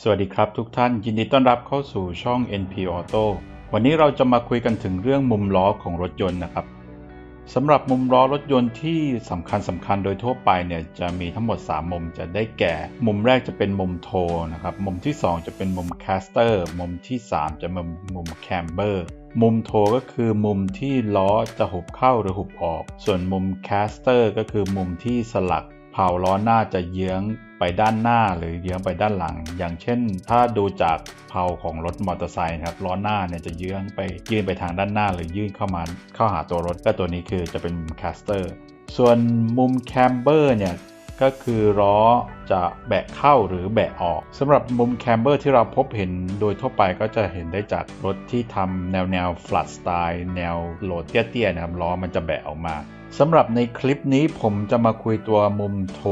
สวัสดีครับทุกท่านยินดีต้อนรับเข้าสู่ช่อง NP Auto วันนี้เราจะมาคุยกันถึงเรื่องมุมล้อของรถยนต์นะครับสำหรับมุมล้อรถยนต์ที่สำคัญสำคัญโดยทั่วไปเนี่ยจะมีทั้งหมด 3 มุมจะได้แก่ มุมแรกจะเป็นมุมโทนะครับมุมที่ 2 จะเป็นมุมแคสเตอร์มุมที่ 3 จะเป็นมุมแคมเบอร์มุมโทก็คือมุมที่ล้อจะหุบเข้าหรือหุบออก ส่วนมุมแคสเตอร์ก็คือมุมที่สลักเผาล้อหน้าจะเยื้อง ไปด้านหน้าหรือเยื้องไปด้านหลัง อย่างเช่น ถ้าดูจากเผาของรถมอเตอร์ไซค์ครับล้อหน้าเนี่ยจะเยื้องไปยื่นไปทางด้านหน้าหรือยื่นเข้ามาเข้าหาตัวรถก็ตัวนี้คือจะเป็นมุมแคสเตอร์ส่วนมุมแคมเบอร์เนี่ยก็คือล้อจะแบะเข้าหรือแบะออกสำหรับมุมแคมเบอร์ที่เราพบเห็นโดยทั่วไปก็จะเห็นได้จากรถที่ทำแนวแนว flat style แนวโหลดเตี้ยๆนะครับล้อมันจะแบะออกมา สำหรับในคลิปนี้ผมจะมาคุยตัวมุมโท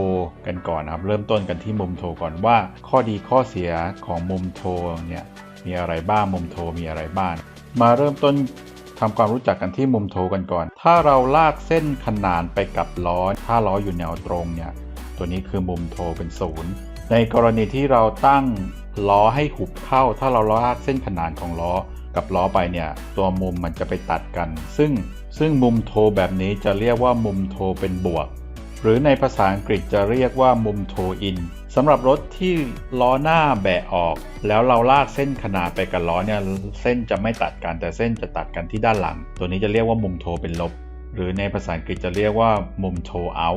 กันก่อนครับเริ่มต้นกันที่มุมโทก่อนว่า ข้อดีข้อเสียของมุมโทเนี่ยมีอะไรบ้างมุมโทมีอะไรบ้าง มาเริ่มต้นทำความรู้จักกันที่มุมโทกันก่อน ถ้าเราลากเส้นขนานไปกับล้อ ถ้าล้ออยู่แนวตรงเนี่ยตัวนี้คือมุมโทเป็นศูนย์ในกรณีที่เราตั้ง ล้อให้หุบเข้า ถ้าเราลากเส้นขนานของล้อกับล้อไปเนี่ย ตัวมุมมันจะไปตัดกัน ซึ่งซึ่งมุมโทแบบนี้จะเรียกว่ามุมโทเป็นบวก หรือในภาษาอังกฤษจะเรียกว่ามุมโทอินสำหรับรถที่ล้อหน้าแบะออก แล้วเราลากเส้นขนาดไปกับล้อเนี่ยเส้นจะไม่ตัดกันแต่เส้นจะตัดกันที่ด้านหลัง ตัวนี้จะเรียกว่ามุมโทเป็นลบ หรือในภาษาอังกฤษจะเรียกว่ามุมโทเอา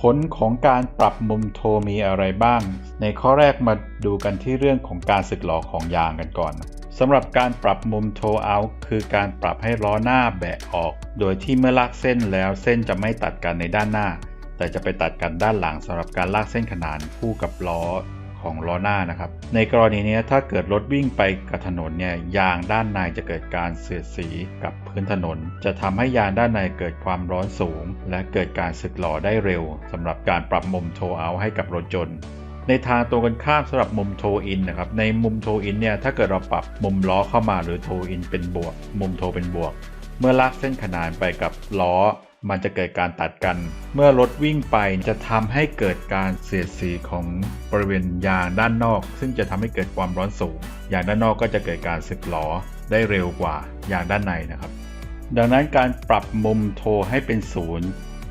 ผลของการปรับมุมโทมีอะไรบ้าง ในข้อแรกมาดูกันที่เรื่องของการสึกหลอของยางกันก่อนสำหรับการปรับมุมโทเอาคือการปรับให้ล้อหน้าแบะออก โดยที่เมื่อลากเส้นแล้วเส้นจะไม่ตัดกันในด้านหน้า แต่จะไปตัดกันด้านหลังสำหรับการลากเส้นขนานคู่กับล้อ ของล้อหน้านะครับ ในกรณีนี้ถ้าเกิดรถวิ่งไปกับถนนเนี่ยยางด้านในจะเกิดการเสียดสีกับพื้นถนน จะทำให้ยางด้านในเกิดความร้อนสูง และเกิดการสึกหลอได้เร็วสำหรับการปรับมุมโทเอาให้กับรถยนต์ในทางตรงกันข้ามสำหรับมุมโทอินนะครับ ในมุมโทอินเนี่ยถ้าเกิดเราปรับมุมล้อเข้ามาหรือโทอินเป็นบวก มุมโทเป็นบวก เมื่อลากเส้นขนานไปกับล้อ มันจะเกิดการตัดกัน เมื่อรถวิ่งไปจะทำให้เกิดการเสียดสีของบริเวณยางด้านนอก ซึ่งจะทำให้เกิดความร้อนสูง ยางด้านนอกก็จะเกิดการสึกหลอได้เร็วกว่ายางด้านในนะครับ ดังนั้นการปรับมุมโทให้เป็นศูนย์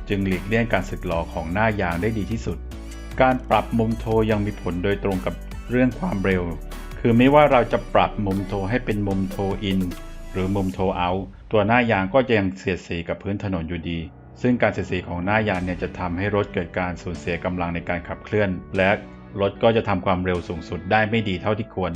จึงหลีกเลี่ยงการสึกหลอของหน้ายางได้ดีที่สุด การปรับมุมโทยังมีผลโดยตรงกับเรื่องความเร็ว คือไม่ว่าเราจะปรับมุมโทให้เป็นมุมโทอิน รือมุมโทเอาตัวหน้ายางก็จะยังเสียดสีกับพื้นถนนอยู่ดี ซึ่งการเสียดสีของหน้ายางเนี่ยจะทำให้รถเกิดการสูญเสียกำลังในการขับเคลื่อน และรถก็จะทำความเร็วสูงสุดได้ไม่ดีเท่าที่ควร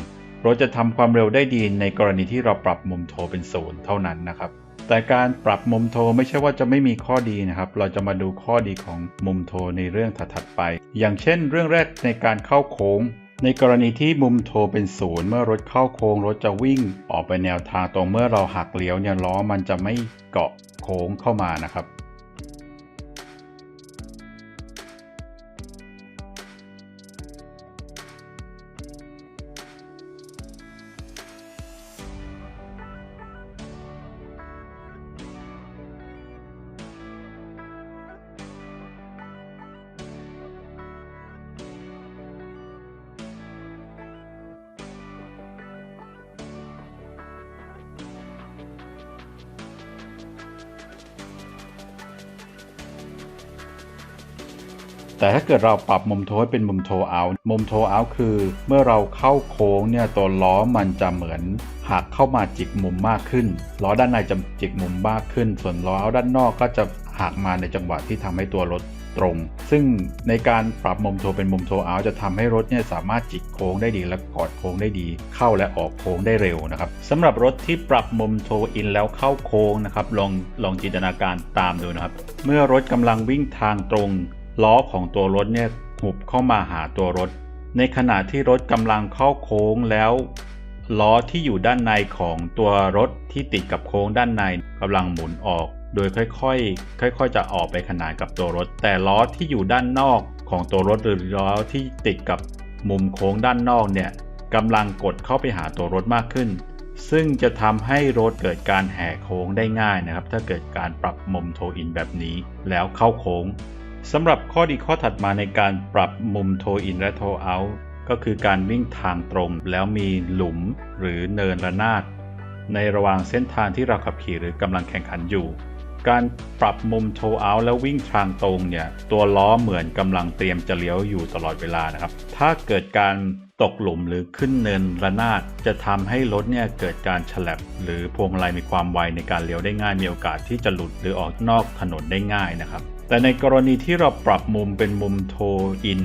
รถจะทำความเร็วได้ดีในกรณีที่เราปรับมุมโทเป็นศูนย์เท่านั้นนะครับ แต่การปรับมุมโทไม่ใช่ว่าจะไม่มีข้อดีนะครับ เราจะมาดูข้อดีของมุมโทในเรื่องถัดๆไป อย่างเช่น เรื่องแรกในการเข้าโค้ง ในกรณีที่มุมโทเป็นศูนย์เมื่อรถเข้าโค้งรถจะวิ่งออกไปแนวทางตรงเมื่อเราหักเลี้ยวเนี่ยล้อมันจะไม่เกาะโค้งเข้ามานะครับ แต่ถ้าเกิดเราปรับมุมโทให้เป็นมุมโทเอามุมโทเอาคือ เมื่อเราเข้าโค้งเนี่ยตัวล้อมันจะเหมือนหักเข้ามาจิกมุมมากขึ้น ล้อด้านในจะจิกมุมมากขึ้น ส่วนล้อด้านนอกก็จะหักมาในจังหวะที่ทำให้ตัวรถตรง ซึ่งในการปรับมุมโทเป็นมุมโทเอาจะทำให้รถเนี่ยสามารถจิกโค้งได้ดีและกอดโค้งได้ดี เข้าและออกโค้งได้เร็วนะครับสำหรับรถที่ปรับมุมโทอินแล้วเข้าโค้งนะครับลองลองจินตนาการตามดูนะครับ เมื่อรถกำลังวิ่งทางตรง ล้อของตัวรถเนี่ยหุบเข้ามาหาตัวรถ ในขณะที่รถกำลังเข้าโค้งแล้วล้อที่อยู่ด้านในของตัวรถที่ติดกับโค้งด้านในกำลังหมุนออก โดยค่อยๆ ค่อย ๆ จะออกไปขนานกับตัวรถ แต่ล้อที่อยู่ด้านนอกของตัวรถหรือล้อที่ติดกับมุมโค้งด้านนอกเนี่ยกำลังกดเข้าไปหาตัวรถมากขึ้น ซึ่งจะทำให้รถเกิดการแห่โค้งได้ง่ายนะครับ ถ้าเกิดการปรับมุมโทอินแบบนี้แล้วเข้าโค้ง สำหรับข้อดีข้อถัดมาในการปรับมุมโทอินและโทเอาก็ก็คือการวิ่งทางตรงแล้วมีหลุมหรือเนินระนาดในระหว่างเส้นทางที่เราขับขี่หรือกำลังแข่งขันอยู่ การปรับมุมโทเอาแล้ววิ่งทางตรงเนี่ย ตัวล้อเหมือนกำลังเตรียมจะเลี้ยวอยู่ตลอดเวลานะครับ ถ้าเกิดการตกหลุมหรือขึ้นเนินระนาดจะทำให้รถเนี่ยเกิดการฉลับ หรือพวงมาลัยมีความไวในการเลี้ยวได้ง่ายมีโอกาสที่จะหลุดหรือออกนอกถนนได้ง่ายนะครับ แต่ในกรณีที่เราปรับมุมเป็นมุมโทอิน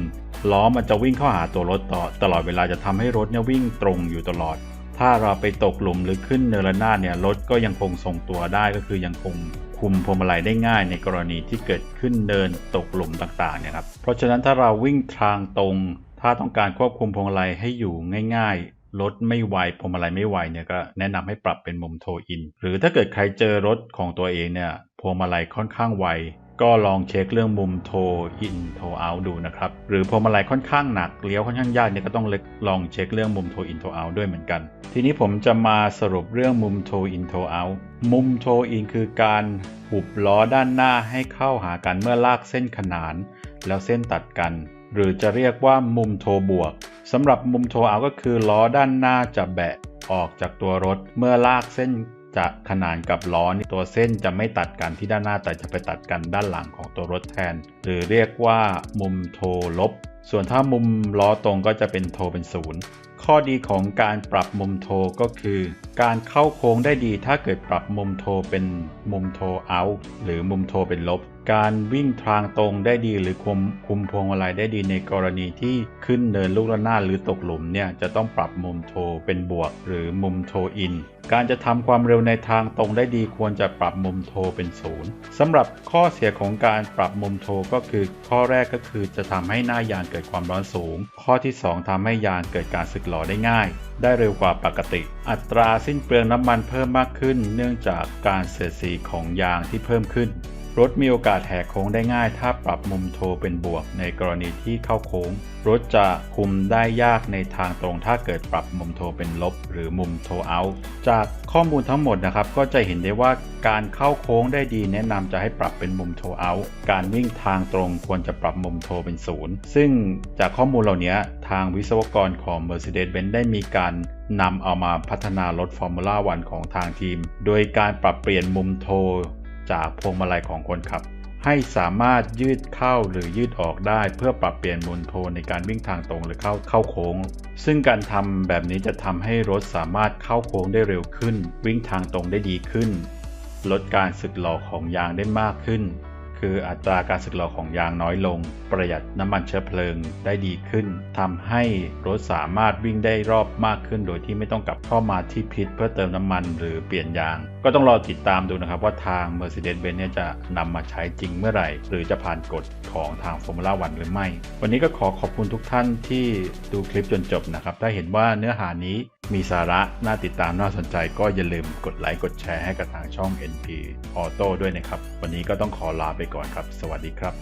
ล้อมันจะวิ่งเข้าหาตัวรถต่อ ตลอดเวลาจะทำให้รถเนี่ยวิ่งตรงอยู่ตลอด ถ้าเราไปตกหลุมหรือขึ้นเนินระนาดเนี่ยรถก็ยังคงทรงตัวได้ก็คือยังคงคุมพวงมาลัยได้ง่ายในกรณีที่เกิดขึ้นเดินตกหลุมต่างๆเนี่ยครับ เพราะฉะนั้นถ้าเราวิ่งทางตรง ถ้าต้องการควบคุมพวงมาลัยให้อยู่ง่ายๆรถไม่ไวพวงมาลัยไม่ไวเนี่ยก็แนะนำให้ปรับเป็นมุมโทอิน หรือถ้าเกิดใครเจอรถของตัวเองเนี่ยพวงมาลัยค่อนข้างไว ก็ลองเช็คเรื่องมุมโทอินโทเอาดูนะครับ หรือพวงมาลัยค่อนข้างหนักเลี้ยวค่อนข้างยากเนี่ยก็ต้องลองเช็คเรื่องมุมโทอินโทเอาด้วยเหมือนกัน ทีนี้ผมจะมาสรุปเรื่องมุมโทอินโทเอามุมโทอินคือการหุบล้อด้านหน้าให้เข้าหากันเมื่อลากเส้นขนาน แล้วเส้นตัดกัน หรือจะเรียกว่ามุมโทบวกสำหรับมุมโทเอาก็คือล้อด้านหน้าจะแบะออกจากตัวรถเมื่อลากเส้น จะขนานกับล้อนี่ตัวเส้นจะไม่ตัดกันที่ด้านหน้าแต่จะไปตัดกันด้านหลังของตัวรถแทน หรือเรียกว่ามุมโทลบ ส่วนถ้ามุมล้อตรงก็จะเป็นโทเป็นศูนย์ ข้อดีของการปรับมุมโทก็คือ การเข้าโค้งได้ดีถ้าเกิดปรับมุมโทเป็นมุมโทเอาหรือมุมโทเป็นลบ การวิ่งทางตรงได้ดีหรือคุมคุมพวงมาลัยได้ดีในกรณีที่ขึ้นเนินลูกระนาดหรือตกหลุมเนี่ยจะต้องปรับมุมโทเป็นบวก หรือมุมโทอิน การจะทำความเร็วในทางตรงได้ดีควรจะปรับมุมโทเป็นศูนย์สำหรับข้อเสียของการปรับมุมโทก็คือ ข้อแรกก็คือจะทำให้หน้ายางเกิดความร้อนสูง ข้อที่ 2ทำให้ยางเกิดการสึกหรอได้ง่าย ได้เร็วกว่าปกติ อัตราสิ้นเปลืองน้ำมันเพิ่มมากขึ้น เนื่องจากการเสียดสีของยางที่เพิ่มขึ้น รถมีโอกาสแหกโค้งได้ง่ายถ้าปรับมุมโทเป็นบวก ในกรณีที่เข้าโค้ง รถจะคุมได้ยากในทางตรงถ้าเกิดปรับมุมโทเป็นลบ หรือมุมโทเอาจากข้อมูลทั้งหมดนะครับก็จะเห็นได้ว่าการเข้าโค้งได้ดี แนะนำจะให้ปรับเป็นมุมโทเอาการวิ่งทางตรงควรจะปรับมุมโทเป็นศูนย์ซึ่งจากข้อมูลเหล่านี้ทางวิศวกรของ Mercedes-Benz ได้มีการนำเอามาพัฒนารถ Formula 1 ของทางทีม โดยการปรับเปลี่ยนมุมโท จากพวงมาลัยของคนขับ ให้สามารถยืดเข้าหรือยืดออกได้ เพื่อปรับเปลี่ยนมุนโทในการวิ่งทางตรงหรือเข้าเข้าโค้ง ซึ่งการทำแบบนี้จะทำให้รถสามารถเข้าโค้งได้เร็วขึ้น วิ่งทางตรงได้ดีขึ้น ลดการสึกหลอของยางได้มากขึ้น คืออัตราการสึกหรอของยางน้อยลง ประหยัดน้ำมันเชื้อเพลิงได้ดีขึ้นทำให้รถสามารถวิ่งได้รอบมากขึ้น โดยที่ไม่ต้องกลับเข้ามาที่พิทเพื่อเติมน้ำมันหรือเปลี่ยนยาง ก็ต้องรอติดตามดูนะครับว่าทาง Mercedes-Benz เนี่ยจะนำมาใช้จริงเมื่อไหร่ หรือจะผ่านกฎของทาง Formula 1หรือไม่ วันนี้ก็ขอขอบคุณทุกท่านที่ดูคลิปจนจบนะครับถ้าเห็นว่าเนื้อหานี้ มีสาระน่าติดตามน่าสนใจก็อย่าลืมกดไลค์กดแชร์ให้กับทางช่อง NP Auto ด้วยนะครับ วันนี้ก็ต้องขอลาไปก่อนครับ สวัสดีครับ